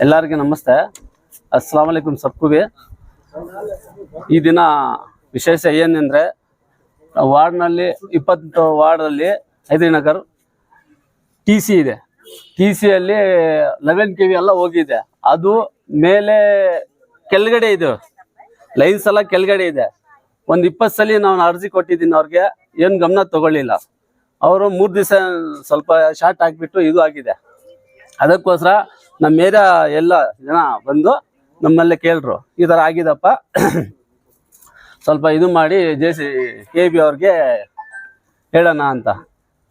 ಎಲ್ಲರಿಗೂ ನಮಸ್ತೆ. ಅಸ್ಸಾಂ ವಲೈಕುಮ್ ಸಬ್ಕು ಭಿ ಈ ದಿನ ವಿಶೇಷ ಏನೆಂದರೆ, ವಾರ್ಡ್ನಲ್ಲಿ ಇಪ್ಪತ್ತು ವಾರ್ಡಲ್ಲಿ ಹೈದ್ರಿನಗರ್ ಟಿ ಸಿ ಇದೆ. ಟಿ ಸಿಯಲ್ಲಿ ಲೆವೆನ್ ಕೆ ವಿ ಎಲ್ಲ ಹೋಗಿದೆ. ಅದು ಮೇಲೆ ಕೆಳಗಡೆ ಇದೆ. ಲೈನ್ಸ್ ಎಲ್ಲ ಕೆಳಗಡೆ ಇದೆ. ಒಂದು ಇಪ್ಪತ್ತು ಸಲ ನಾನು ಅರ್ಜಿ ಕೊಟ್ಟಿದ್ದೀನಿ ಅವ್ರಿಗೆ. ಏನು ಗಮನ ತಗೊಳ್ಳಿಲ್ಲ. ಅವರು ಮೂರು ದಿವಸ ಸ್ವಲ್ಪ ಶಾರ್ಟ್ ಹಾಕಿಬಿಟ್ಟು ಇದು ಆಗಿದೆ. ಅದಕ್ಕೋಸ್ಕರ ನಮ್ಮ ಏರಿಯಾ ಎಲ್ಲ ಜನ ಬಂದು ನಮ್ಮಲ್ಲೇ ಕೇಳ್ರು ಈ ಥರ ಆಗಿದಪ್ಪ. ಸ್ವಲ್ಪ ಇದು ಮಾಡಿ ಜೆ ಸಿ ಕೆ ಬಿ ಅವ್ರಿಗೆ ಹೇಳೋಣ ಅಂತ.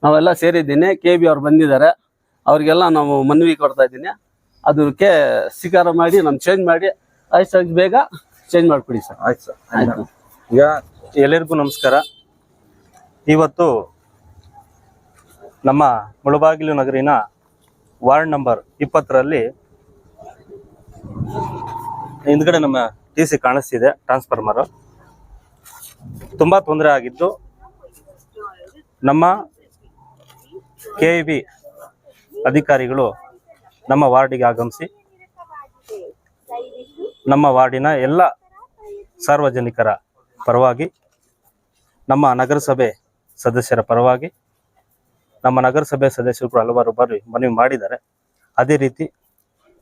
ನಾವೆಲ್ಲ ಸೇರಿದ್ದೀನಿ ಕೆ ಬಿ ಅವ್ರು ಬಂದಿದ್ದಾರೆ. ಅವ್ರಿಗೆಲ್ಲ ನಾವು ಮನವಿ ಕೊಡ್ತಾ ಇದ್ದೀನಿ. ಅದಕ್ಕೆ ಸ್ವೀಕಾರ ಮಾಡಿ ನಮ್ಮ ಚೇಂಜ್ ಮಾಡಿ. ಅಷ್ಟು ಬೇಗ ಚೇಂಜ್ ಮಾಡಿಕೊಡಿ ಸರ್. ಆಯ್ತು ಸರ್ ಆಯ್ತು. ಈಗ ಎಲ್ಲರಿಗೂ ನಮಸ್ಕಾರ. ಇವತ್ತು ನಮ್ಮ ಮುಳಬಾಗಿಲು ನಗರಿನ ವಾರ್ಡ್ ನಂಬರ್ ಇಪ್ಪತ್ತರಲ್ಲಿ ಹಿಂದ್ಗಡೆ ನಮ್ಮ ಟಿ ಸಿ ಕಾಣಿಸ್ತಿದೆ, ಟ್ರಾನ್ಸ್ಫಾರ್ಮರ್. ತುಂಬಾ ತೊಂದರೆ ಆಗಿದ್ದು ನಮ್ಮ ಕೆ ಬಿ ಅಧಿಕಾರಿಗಳು ನಮ್ಮ ವಾರ್ಡಿಗೆ ಆಗಮಿಸಿ ನಮ್ಮ ವಾರ್ಡಿನ ಎಲ್ಲ ಸಾರ್ವಜನಿಕರ ಪರವಾಗಿ, ನಮ್ಮ ನಗರಸಭೆ ಸದಸ್ಯರ ಪರವಾಗಿ ನಮ್ಮ ನಗರಸಭೆ ಸದಸ್ಯರು ಕೂಡ ಹಲವಾರು ಬಾರಿ ಮನವಿ ಮಾಡಿದ್ದಾರೆ. ಅದೇ ರೀತಿ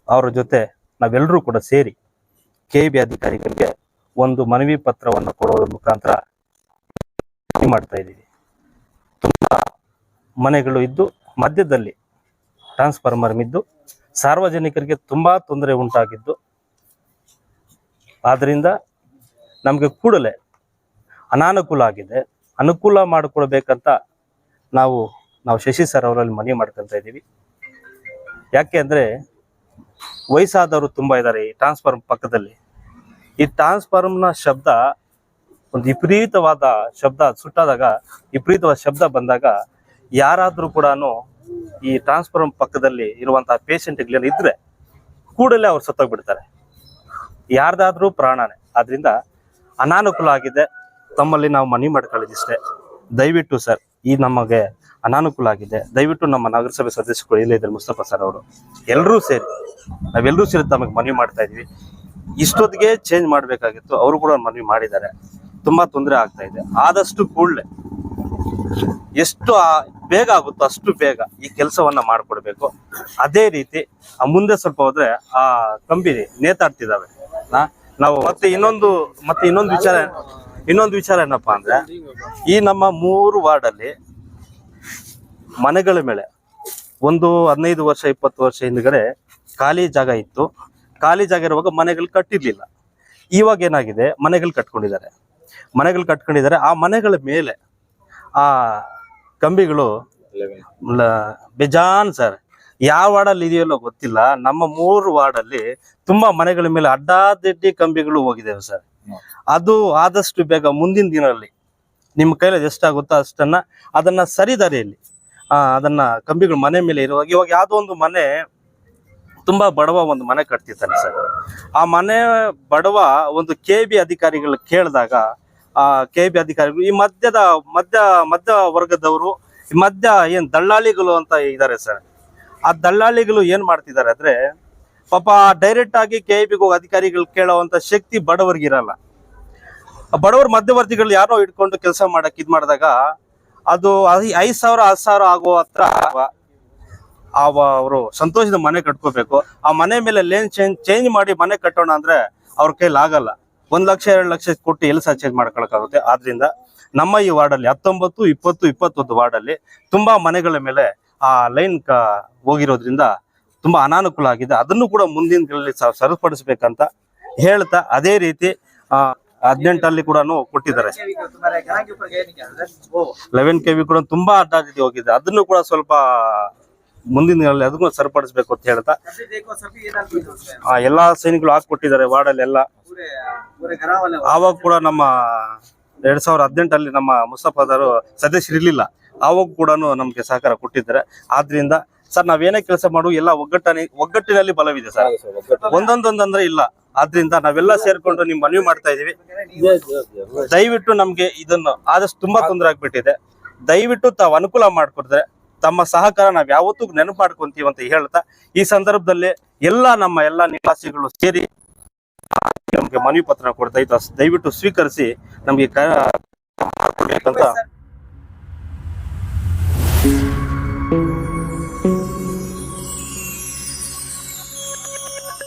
ಅವರ ಜೊತೆ ನಾವೆಲ್ಲರೂ ಕೂಡ ಸೇರಿ ಕೆ ಬಿ ಅಧಿಕಾರಿಗಳಿಗೆ ಒಂದು ಮನವಿ ಪತ್ರವನ್ನು ಕೊಡೋದ್ರ ಮುಖಾಂತರ ಮಾಡ್ತಾ ಇದ್ದೀವಿ. ತುಂಬ ಮನೆಗಳು ಇದ್ದು ಮಧ್ಯದಲ್ಲಿ ಟ್ರಾನ್ಸ್ಫಾರ್ಮರ್ ಇದ್ದು ಸಾರ್ವಜನಿಕರಿಗೆ ತುಂಬ ತೊಂದರೆ ಉಂಟಾಗಿದ್ದು ಆದ್ದರಿಂದ ನಮಗೆ ಕೂಡಲೇ ಅನಾನುಕೂಲ ಆಗಿದೆ. ಅನುಕೂಲ ಮಾಡಿಕೊಡ್ಬೇಕಂತ ನಾವು ನಾವು ಶಶಿ ಸರ್ ಅವರಲ್ಲಿ ಮನವಿ ಮಾಡ್ಕೊಂತ ಇದ್ದೀವಿ. ಯಾಕೆ ಅಂದರೆ ವಯಸ್ಸಾದವರು ತುಂಬ ಇದ್ದಾರೆ ಈ ಟ್ರಾನ್ಸ್ಫಾರ್ಮ್ ಪಕ್ಕದಲ್ಲಿ. ಈ ಟ್ರಾನ್ಸ್ಫಾರ್ಮ್ನ ಶಬ್ದ ಒಂದು ವಿಪರೀತವಾದ ಶಬ್ದ ಸುಟ್ಟಾದಾಗ, ವಿಪರೀತವಾದ ಶಬ್ದ ಬಂದಾಗ ಯಾರಾದರೂ ಕೂಡ ಈ ಟ್ರಾನ್ಸ್ಫಾರ್ಮ್ ಪಕ್ಕದಲ್ಲಿ ಇರುವಂತಹ ಪೇಷಂಟ್ಗಳೇನು ಇದ್ರೆ ಕೂಡಲೇ ಅವ್ರು ಸತ್ತೋಗ್ಬಿಡ್ತಾರೆ. ಯಾರ್ದಾದ್ರೂ ಪ್ರಾಣನೇ. ಆದ್ರಿಂದ ಅನಾನುಕೂಲ ಆಗಿದೆ. ತಮ್ಮಲ್ಲಿ ನಾವು ಮನವಿ ಮಾಡ್ಕೊಳ್ಳೋದಿಷ್ಟೇ. ದಯವಿಟ್ಟು ಸರ್ ಈ ನಮಗೆ ಅನಾನುಕೂಲ ಆಗಿದೆ. ದಯವಿಟ್ಟು ನಮ್ಮ ನಗರಸಭೆ ಸದಸ್ಯರು ಇಲ್ಲೇ ಇದ್ದಾರೆ ಮುಸ್ತಫಾ ಸರ್ ಅವರು ಎಲ್ಲರೂ ಸೇರಿ, ನಾವೆಲ್ಲರೂ ಸೇರಿ ತಮಗೆ ಮನವಿ ಮಾಡ್ತಾ ಇದೀವಿ. ಇಷ್ಟೊತ್ತಿಗೆ ಚೇಂಜ್ ಮಾಡಬೇಕಾಗಿತ್ತು. ಅವರು ಕೂಡ ಮನವಿ ಮಾಡಿದ್ದಾರೆ. ತುಂಬಾ ತೊಂದರೆ ಆಗ್ತಾ ಇದೆ. ಆದಷ್ಟು ಕೂಡಲೇ ಎಷ್ಟು ಬೇಗ ಆಗುತ್ತೋ ಅಷ್ಟು ಬೇಗ ಈ ಕೆಲಸವನ್ನ ಮಾಡ್ಕೊಡ್ಬೇಕು. ಅದೇ ರೀತಿ ಆ ಮುಂದೆ ಸ್ವಲ್ಪ ಹೋದ್ರೆ ಆ ಕಂಬಿ ನೇತಾಡ್ತಿದಾವೆ ನಾ- ನಾವು ಮತ್ತೆ ಇನ್ನೊಂದು ಮತ್ತೆ ಇನ್ನೊಂದು ವಿಚಾರ ಇನ್ನೊಂದು ವಿಚಾರ ಏನಪ್ಪ ಅಂದ್ರೆ ಈ ನಮ್ಮ ಮೂರು ವಾರ್ಡ್ ಅಲ್ಲಿ ಮನೆಗಳ ಮೇಲೆ ಒಂದು ಹದಿನೈದು ವರ್ಷ ಇಪ್ಪತ್ತು ವರ್ಷ ಹಿಂದ್ಗಡೆ ಖಾಲಿ ಜಾಗ ಇತ್ತು. ಖಾಲಿ ಜಾಗ ಇರುವಾಗ ಮನೆಗಳು ಕಟ್ಟಿರ್ಲಿಲ್ಲ. ಇವಾಗ ಏನಾಗಿದೆ? ಮನೆಗಳು ಕಟ್ಕೊಂಡಿದ್ದಾರೆ. ಮನೆಗಳು ಕಟ್ಕೊಂಡಿದ್ದಾರೆ. ಆ ಮನೆಗಳ ಮೇಲೆ ಆ ಕಂಬಿಗಳು ಬೇಜಾನ್ ಸರ್. ಯಾವ ವಾರ್ಡಲ್ಲಿ ಇದೆಯಲ್ಲೋ ಗೊತ್ತಿಲ್ಲ. ನಮ್ಮ ಮೂರು ವಾರ್ಡಲ್ಲಿ ತುಂಬಾ ಮನೆಗಳ ಮೇಲೆ ಅಡ್ಡಾದಿಡ್ಡಿ ಕಂಬಿಗಳು ಹೋಗಿದ್ದೇವೆ ಸರ್. ಅದು ಆದಷ್ಟು ಬೇಗ ಮುಂದಿನ ದಿನದಲ್ಲಿ ನಿಮ್ಮ ಕೈಲಿ ಎಷ್ಟಾಗುತ್ತೋ ಅಷ್ಟನ್ನ ಅದನ್ನ ಸರಿದಾರಿಯಲ್ಲಿ ಅದನ್ನ ಕಂಬಿಗಳು ಮನೆ ಮೇಲೆ ಇರುವಾಗ ಇವಾಗ ಯಾವುದೋ ಒಂದು ಮನೆ ತುಂಬಾ ಬಡವ ಒಂದು ಮನೆ ಕಟ್ತಿರ್ತಾನೆ ಸರ್. ಆ ಮನೆ ಬಡವ ಒಂದು ಕೆ ಬಿ ಅಧಿಕಾರಿಗಳು ಕೇಳಿದಾಗ, ಆ, ಕೆ ಬಿ ಅಧಿಕಾರಿಗಳು ಈ ಮಧ್ಯದ ಮಧ್ಯ ಮಧ್ಯ ವರ್ಗದವರು, ಈ ಮಧ್ಯ ಏನ್ ದಳ್ಳಾಳಿಗಳು ಅಂತ ಇದ್ದಾರೆ ಸರ್. ಆ ದಲ್ಲಾಳಿಗಳು ಏನ್ ಮಾಡ್ತಿದ್ದಾರೆ ಅಂದ್ರೆ ಪಾಪ ಡೈರೆಕ್ಟ್ ಆಗಿ ಕೆ ಬಿಗೆ ಅಧಿಕಾರಿಗಳು ಕೇಳುವಂತ ಶಕ್ತಿ ಬಡವರಿಗಿರಲ್ಲ ಬಡವರ ಮಧ್ಯವರ್ತಿಗಳು ಯಾರೋ ಇಟ್ಕೊಂಡು ಕೆಲಸ ಮಾಡಕ್ ಇದ್ ಮಾಡಿದಾಗ ಅದು ಐದು ಸಾವಿರ ಹತ್ತು ಸಾವಿರ ಆಗೋ ಹತ್ರ ಅವರು ಸಂತೋಷದ ಮನೆ ಕಟ್ಕೋಬೇಕು. ಆ ಮನೆ ಮೇಲೆ ಲೇನ್ ಚೇಂಜ್ ಚೇಂಜ್ ಮಾಡಿ ಮನೆ ಕಟ್ಟೋಣ ಅಂದ್ರೆ ಅವ್ರ ಕೈಲಿ ಆಗಲ್ಲ. ಒಂದ್ ಲಕ್ಷ, ಎರಡು ಲಕ್ಷ ಕೊಟ್ಟು ಎಲ್ಲಿ ಸಹ ಚೇಂಜ್ ಮಾಡ್ಕೊಳಕ್ಕಾಗುತ್ತೆ. ಆದ್ರಿಂದ ನಮ್ಮ ಈ ವಾರ್ಡಲ್ಲಿ ಹತ್ತೊಂಬತ್ತು, ಇಪ್ಪತ್ತು, ಇಪ್ಪತ್ತೊಂದು ವಾರ್ಡಲ್ಲಿ ತುಂಬಾ ಮನೆಗಳ ಮೇಲೆ ಆ ಲೈನ್ ಕ ಹೋಗಿರೋದ್ರಿಂದ ತುಂಬಾ ಅನಾನುಕೂಲ ಆಗಿದೆ. ಅದನ್ನು ಕೂಡ ಮುಂದಿನ ಸರಿಪಡಿಸ್ಬೇಕಂತ ಹೇಳ್ತಾ ಅದೇ ರೀತಿ ಹದಿನೆಂಟಲ್ಲಿ ಕೂಡ ಕೊಟ್ಟಿದ್ದಾರೆ. ಲೆವೆನ್ ಕೆ ವಿ ಕೂಡ ತುಂಬಾ ಅಡ್ಡಾದಿದ್ದು ಹೋಗಿದೆ. ಅದನ್ನು ಕೂಡ ಸ್ವಲ್ಪ ಮುಂದಿನ ದಿನಗಳಲ್ಲಿ ಅದನ್ನು ಸರಿಪಡಿಸ್ಬೇಕು ಅಂತ ಹೇಳ್ತಾ, ಆ, ಎಲ್ಲಾ ಸೈನಿಕರು ಹಾಕೊಟ್ಟಿದ್ದಾರೆ ವಾರ್ಡಲ್ಲಿ ಎಲ್ಲ ಆವಾಗ ಕೂಡ ನಮ್ಮ ಎರಡ್ ಸಾವಿರದ ಹದಿನೆಂಟಲ್ಲಿ ನಮ್ಮ ಮುಸ್ತಫಾದರು ಸದಸ್ಯರು ಇರ್ಲಿಲ್ಲ. ಆವಾಗ ಕೂಡ ನಮ್ಗೆ ಸಹಕಾರ ಕೊಟ್ಟಿದ್ದಾರೆ. ಆದ್ರಿಂದ ಸರ್ ನಾವೇನೇ ಕೆಲಸ ಮಾಡು ಎಲ್ಲ ಒಗ್ಗಟ್ಟನೆ ಒಗ್ಗಟ್ಟಿನಲ್ಲಿ ಬಲವಿದೆ ಸರ್. ಒಂದೊಂದೊಂದಂದ್ರೆ ಇಲ್ಲ. ಆದ್ರಿಂದ ನಾವೆಲ್ಲ ಸೇರ್ಕೊಂಡು ನಿಮ್ ಮನವಿ ಮಾಡ್ತಾ ಇದೀವಿ. ದಯವಿಟ್ಟು ನಮ್ಗೆ ಇದನ್ನು ಆದಷ್ಟು ತುಂಬಾ ತೊಂದರೆ ಆಗ್ಬಿಟ್ಟಿದೆ. ದಯವಿಟ್ಟು ತಾವು ಅನುಕೂಲ ಮಾಡ್ಕೊಡ್ತಾರೆ ತಮ್ಮ ಸಹಕಾರ ನಾವ್ ಯಾವತ್ತೂ ನೆನಪು ಮಾಡ್ಕೊಂತೀವಿ ಅಂತ ಹೇಳ್ತಾ ಈ ಸಂದರ್ಭದಲ್ಲಿ ಎಲ್ಲ ನಮ್ಮ ಎಲ್ಲಾ ನಿವಾಸಿಗಳು ಸೇರಿ ನಮ್ಗೆ ಮನವಿ ಪತ್ರ ಕೊಡ್ತಾ ಇತ್ತು ದಯವಿಟ್ಟು ಸ್ವೀಕರಿಸಿ ನಮ್ಗೆ